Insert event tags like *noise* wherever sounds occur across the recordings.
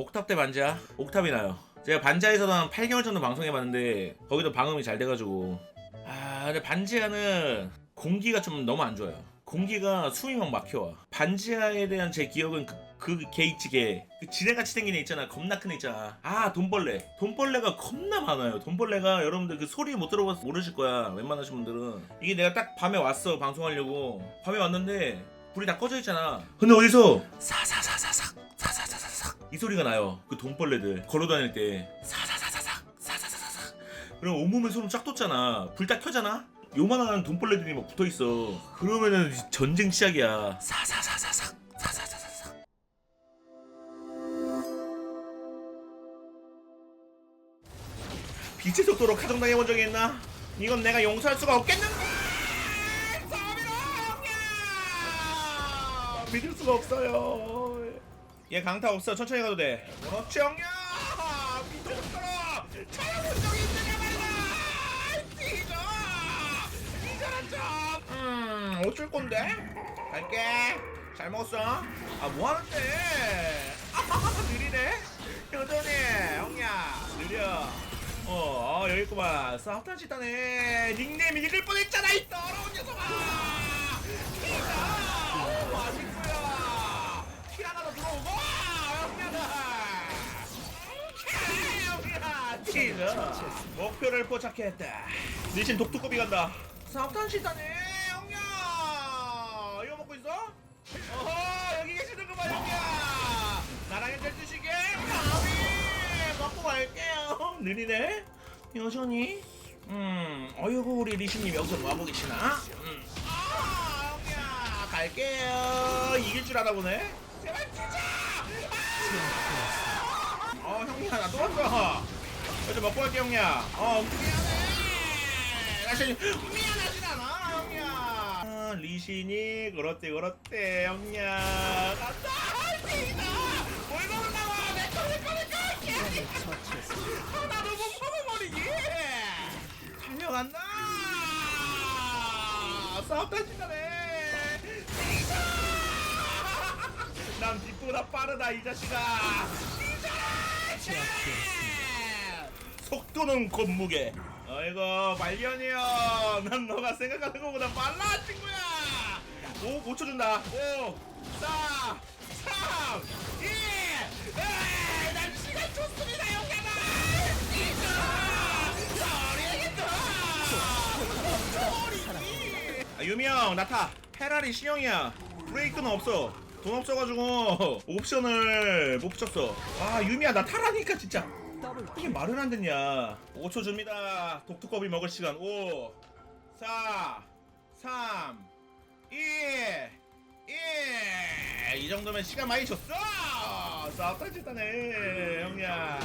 옥탑 대 반지하? 옥탑이 나요. 제가 반지하에서도 한 8개월 정도 방송해봤는데 거기도 방음이 잘 돼가지고 아 근데 반지하는 공기가 좀 너무 안 좋아요. 공기가 숨이 막 막혀와. 반지하에 대한 제 기억은 그, 그 게이츠게 그 지뢰같이 생긴 애 있잖아. 겁나 큰 애 있잖아. 아 돈벌레. 돈벌레가 겁나 많아요. 돈벌레가 여러분들 그 소리 못 들어봐서 모르실 거야. 웬만하신 분들은 이게 내가 딱 밤에 왔어 방송하려고 밤에 왔는데 불이 다 꺼져 있잖아. 근데 어디서 사사사사삭 사사사사삭 이 소리가 나요. 그 돈벌레들 걸어 다닐 때 사사사사삭 사사사사삭. 그럼 온몸에 소름 쫙 돋잖아. 불 딱 켜잖아. 요만한 돈벌레들이 막 붙어 있어. 그러면은 전쟁 시작이야. 사사사사삭 사사사사삭. 빛의 속도로 가정당해 본 적이 있나? 이건 내가 용서할 수가 없겠는데! 믿을 수가 없어요. 얘 강타 없어. 천천히 가도 돼. 그렇지, 형야! 속도로 찾아본 적이 있느냐! 뒤져! 뒤져라 좀! 음, 어쩔 건데? 갈게. 잘 먹었어? 아, 뭐 하는데? 아, 느리네? 여전히, 형야, 느려. 어, 어 여기 있구만. 싸우탄 짓다네. 닉네임 읽을 뻔했잖아, 이 더러운 녀석아! 키가! 어, 하나 더 들어오고! 형야! 티저! 목표를 포착했다. 니신 독두꺼비 간다. 싸우탄 짓다네, 형야! 이거 먹고 있어? 어허, 여기 계시는구만, 형야! 나랑 현재 주시게, 감히! 먹고 갈게요. 느리네. 여전히. 음, 어이구 우리 리신님 여기서 뭐하고 계시나? 음. 갈게요. 이길 줄 알아 보네. 제발 진짜. 아! 어, 형이야, 나또 왔어. 저좀 먹고 갈게, 형이야. 어, 미안해. 나 진짜 미안하진 않아, 형이야. 아, 리신이 그렇대, 그렇대, 형이야. 간다, 진짜. 뭘 먹는다고? 내 거, 내 거, 내 거. 하나도 못 먹어버리기 달려간다 싸웠다 진짜네 난 빛보다 빠르다 이 자식아. 속도는 곧무게. 아이고 말년이요 난 너가 생각하는 것보다 빨라 친구야. 5, 5초 준다. 5 4 3 2 에이, 난 시간 좋습니다 영감아. 아, 유미 형 나타. 페라리 신형이야. 브레이크는 없어 돈 없어가지고 옵션을 못 붙였어 아 유미야 나 타라니까 진짜 이게 말은 안 됐냐 5초 줍니다 독특거비 먹을 시간 5 4 3 2 1. 이 정도면 시간 많이 줬어. 싸웠다 짓다네 형이야.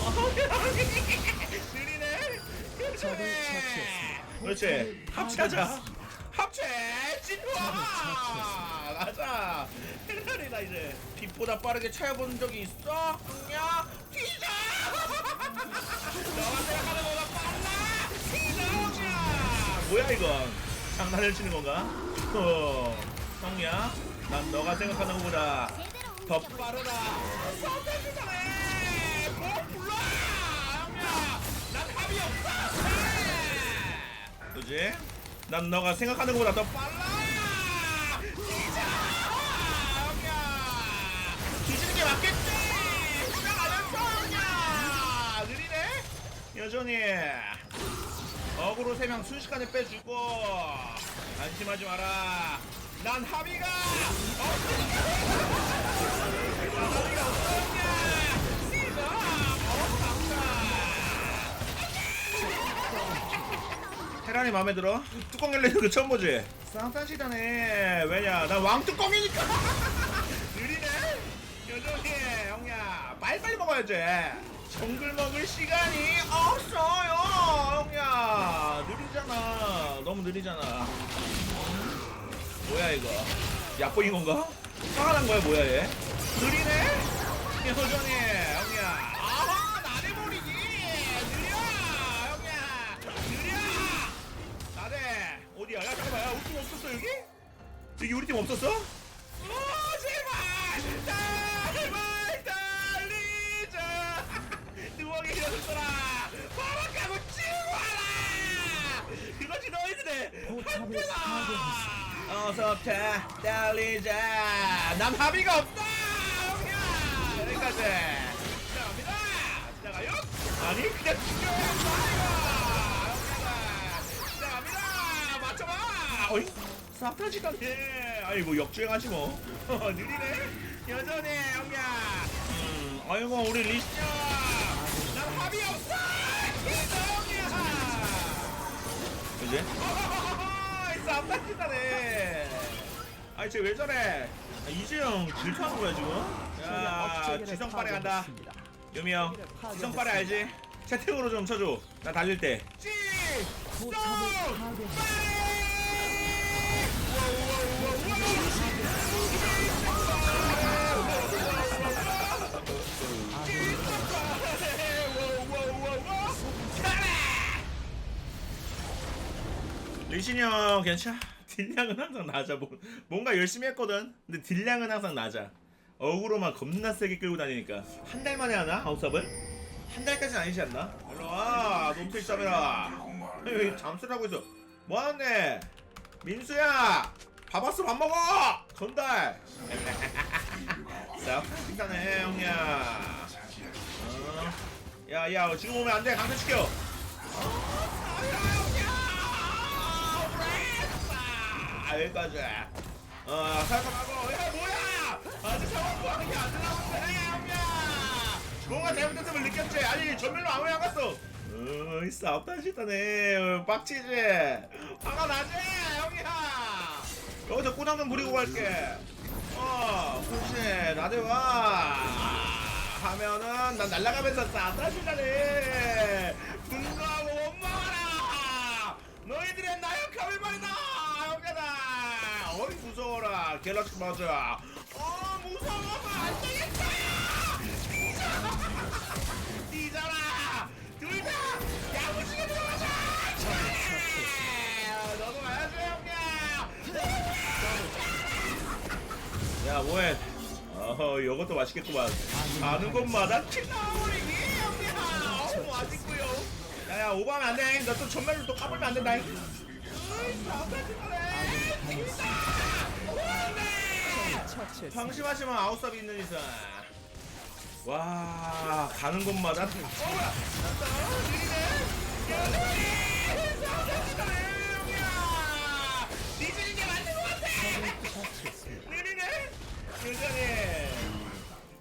어, *laughs* 느리네. 그렇지. 합체하자. 합체. 진화. 가자. 헬날이다 이제. 빛보다 빠르게 차여본 적이 있어? 형야. 뒤져. 너가 생각하는 거보다 빨라. 형이야. 뭐야 이건? 장난을 치는 건가? 어. 형이야, 난 너가 생각하는 것보다 더 빠르다. 선택이잖아. 뭐 불러, 형이야. 난 합이 없어. 그지? 난 너가 생각하는 것보다 더 빨라. 형이야. 뒤지는 게 맞겠지. 했어, 형이야. 느리네. 여전히. 어그로 세명 순식간에 빼주고 안심하지 마라. 난 합의가 없으니까. 난 합의가 없으니까. 테란이 마음에 들어? 뚜껑 열리는 거 처음 보지? 쌍딴시다네. 왜냐? 난 왕뚜껑이니까. *laughs* 느리네. 여전히 형야 빨리빨리 먹어야지. 정글 먹을 시간이 없어요, 형야. 느리잖아. 너무 느리잖아. 뭐야 이거? 약보인 건가? 화가 난 거야 뭐야 얘? 느리네? 형이 어디야? 야 잠깐만, 야, 우리 팀 없었어 여기? 여기 우리 팀 없었어? 오 제발, 제발 달리자. *laughs* 누워게 일어섰더라. 바로 가고 치워라. 그것이 너희들의 한계다. 어서부터 달리자. 난 합의가 없다. 야! 여기까지. 시작합니다. 시작하요? 아니 그냥 죽여야 돼. 어이 싹 터지다네 아니 뭐 역주행하지 뭐. *laughs* 느리네. 여전히 형이야. 음 아이고 우리 리시야 난 합의 없어! 형이야! 이제? 싸움 딱지다네. 아니 쟤왜 저래? 아, 이재영 질투하는 거야 지금? 야 지성파래 간다. 유미 형 지성파래 알지? 채팅으로 좀 쳐줘. 나 달릴 때. 찌! 쏘! 리 신이 형 괜찮아 딜량은 항상 낮아. 뭐- 뭔가 열심히 했거든. 근데 딜량은 항상 낮아. 어그로만 겁나 세게 끌고 다니니까. 한 달 만에 하나 아웃삽을? 한 달까지는 아니지 않나? 일로와 놈트 있자매라 여기 잠수를 하고 있어? 뭐하는데? 민수야 밥 왔어 밥 먹어! 자 식사네 형이야. 어. 야야 지금 오면 안돼. 강퇴시켜 아, 여기까지. 어, 살살하고. 야, 뭐야! 아직 상황 보하는 안 들어갔어. 야, 형이야! 뭔가 잘못됐음을 느꼈지? 아니, 전멸로 아무리 안 갔어. 어, 이 싸움다 싶다네. 어, 빡치지? 화가 나지? 형이야! 여기서 꼬장 좀 부리고 갈게. 어, 그렇지. 나대와. 하면은 난 날아가면서 싸움다 싶다네. 분노하고 원망하라! 너희들의 나약함을 말이다! 무서워라 갤럭시 맞아. 어 무서워서 안 되겠다! *laughs* 뛰잖아! 둘다 야무지게 들어가자! 너도 와야지 형이야! 야 뭐해? 어허 이것도 맛있겠구만. 가는 곳마다 킬 나오리니 형이야 어우 맛있구요. 야야 오버하면 안돼. 너 또 전멸로 또 까불면 안 된다. 어이 싸움까지 그래 방심하시면 아웃삽이 있는 이상. 와 가는 곳마다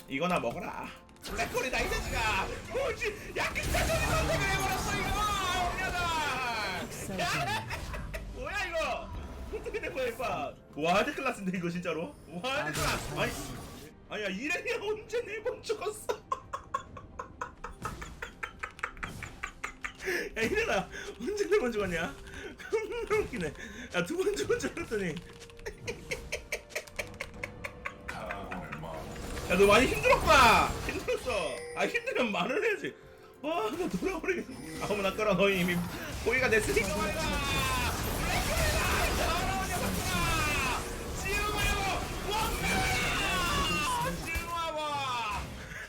이거나 먹어라. 블랙홀이다 이 자식아. 뭐지? 야크사 전이 선택을 해버렸어 이거. 야 뭐야 이거 어떻게 된 거야 이빠 와드 클라스인데 이거 진짜로? 와드 클라스. 아니 아니야 이래니 언제 네번 죽었어? *laughs* 야 이래나 언제 네번 죽었냐? 겁나 웃기네. 야 두 번 죽은 줄 알았더니. 야 너 많이 힘들었구나. 힘들었어. 아 힘들면 말을 해야지. 와나 돌아버리겠네. 아무나 끌어 너희 이미. 고의가 됐으니까 말이다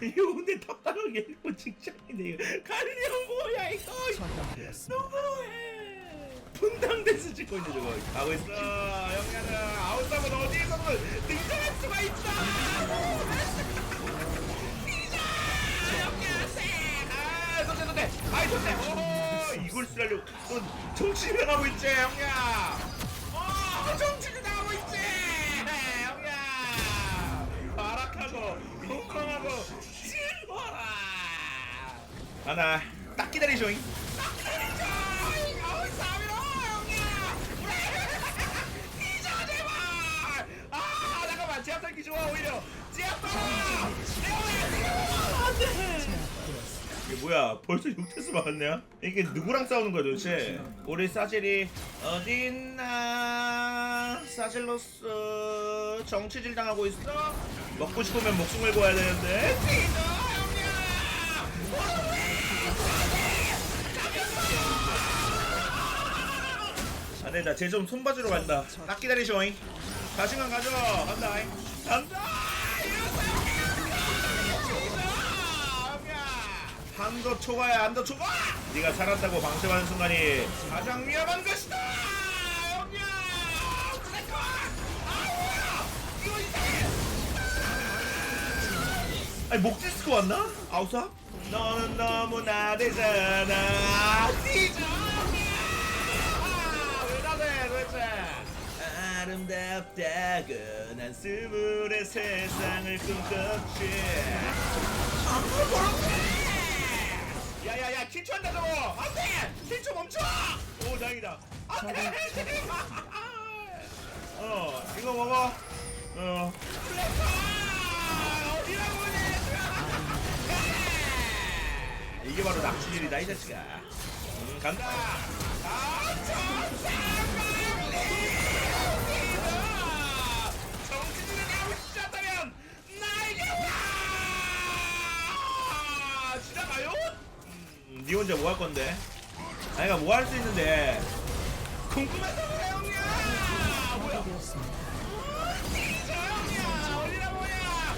이거 근데 답답하게 읽고 이거 가리령 뭐야 이거 너무해 분당돼서 찍고 있는 저거 가고 있어 영야는 아웃사은 어디에서든 등장할 수가 있다 *laughs* 아. 아이, 손대. 어, 이걸 쓰려고. 넌 정치를 하고 있지, 형야. 어, 정치를 하나, 딱 제발. 아, 잠깐만. 제압 달기 좋아, 오히려. 제압 달아. 안 돼. 이게 뭐야 벌써 6태수 맞았냐? 이게 누구랑 싸우는 거야 도대체? 우리 사질이 어딨나? 사질로스 정치질 당하고 있어? 먹고 싶으면 목숨을 구해야 되는데 네, 안된다 쟤 좀 손봐주러 간다. 딱 기다리쇼잉. 다시만 가져. 간다. 간다! 한더 초과야 한더 초과! 네가 살았다고 방심하는 순간이 가장 위험한 것이다! 형야! 아니 목디스크 왔나? 아우사? 너는 너무나 되잖아 디자 아름답다고 난 스물의 세상을 꿈꿨지. 야야야 킬초한다 저거. 안돼! 킬초 멈춰! 오 다행이다. 안돼! *laughs* 어 이거 먹어. 어. 어디라고 이게 바로 낚시질이다 이 자식아. 음, 간다! 정신을 가고 싶지 않다면 나에게 와 지나가요? 음, 니 혼자 뭐 할 건데? 아이가 뭐 할 수 있는데? 그래 형이야! 뭐야? 진짜 형이야 어디라 뭐야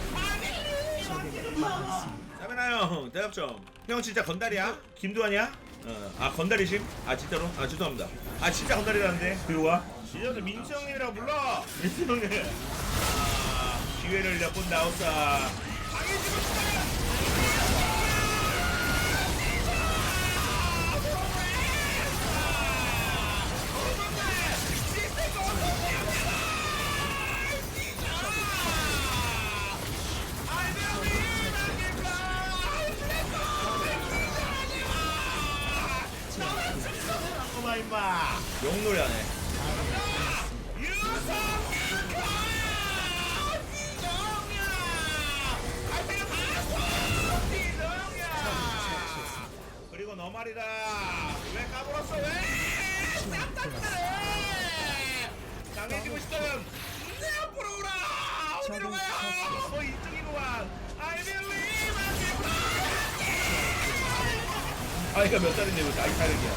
사면아 형 대답 좀형 진짜 건달이야? 김두한이야? 어, 아 건달이심? 아 진짜로? 아 죄송합니다. 아 진짜 건달이라는데? 그리고 와? 진짜 민수 형님이라고 불러! 민수 형님. 아 기회를 엿본 나오사. 강해지고 싶다 말이다. 왜 까불었어? 왜? 싹싹들해 강해지고 싶다면 내 앞으로 오라. 어디로 가요? 어 이쪽이구만 알베리 아이가 몇 살인데 왜 나이 차이야?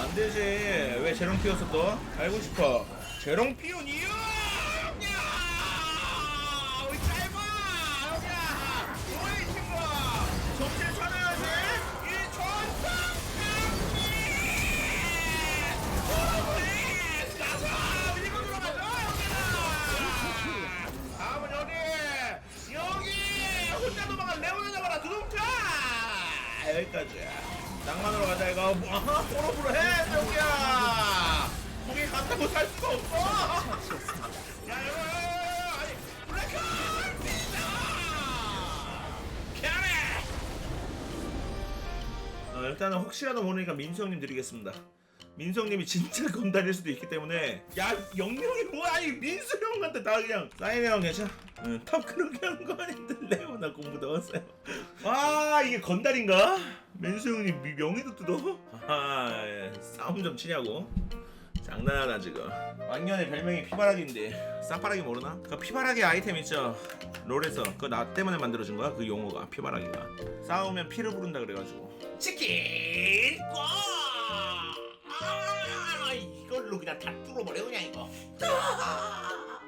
안 되지. 왜 재롱 피웠어 또? 알고 싶어. 재롱 피운 이유! 도망간 레오나 잡아라 두둥차! 여기까지. 낭만으로 가자 이거. 뭐, 아하 포로브로 해 여기야. 거기 간다고 살 수가 없어. 야 이거 아니 블랙홀 진짜 캐리! 어, 일단은 혹시라도 모르니까 민수 형님 드리겠습니다 민수 형님이 진짜 *laughs* 건달일 수도 있기 때문에. 야 영명이 뭐야 아니 민수 형한테 다 그냥 사인해 형 괜찮아 응, 탑 그렇게 하는 거 아닌데. 레오 나 공부 넣었어요. 아 이게 건달인가? 민수 형님 미- 명의도 뜯어? 아 예. 싸움 좀 치냐고. 장난하나 지금. 왕년의 별명이 피바라기인데. 싹바라기 모르나? 그 피바라기 아이템 있죠? 롤에서. 그거 나 때문에 만들어준 거야 그 용어가 피바라기가. 싸우면 피를 부른다 그래가지고. 치킨! 꽝! 그냥 다 뚫어버려 그냥 이거 아!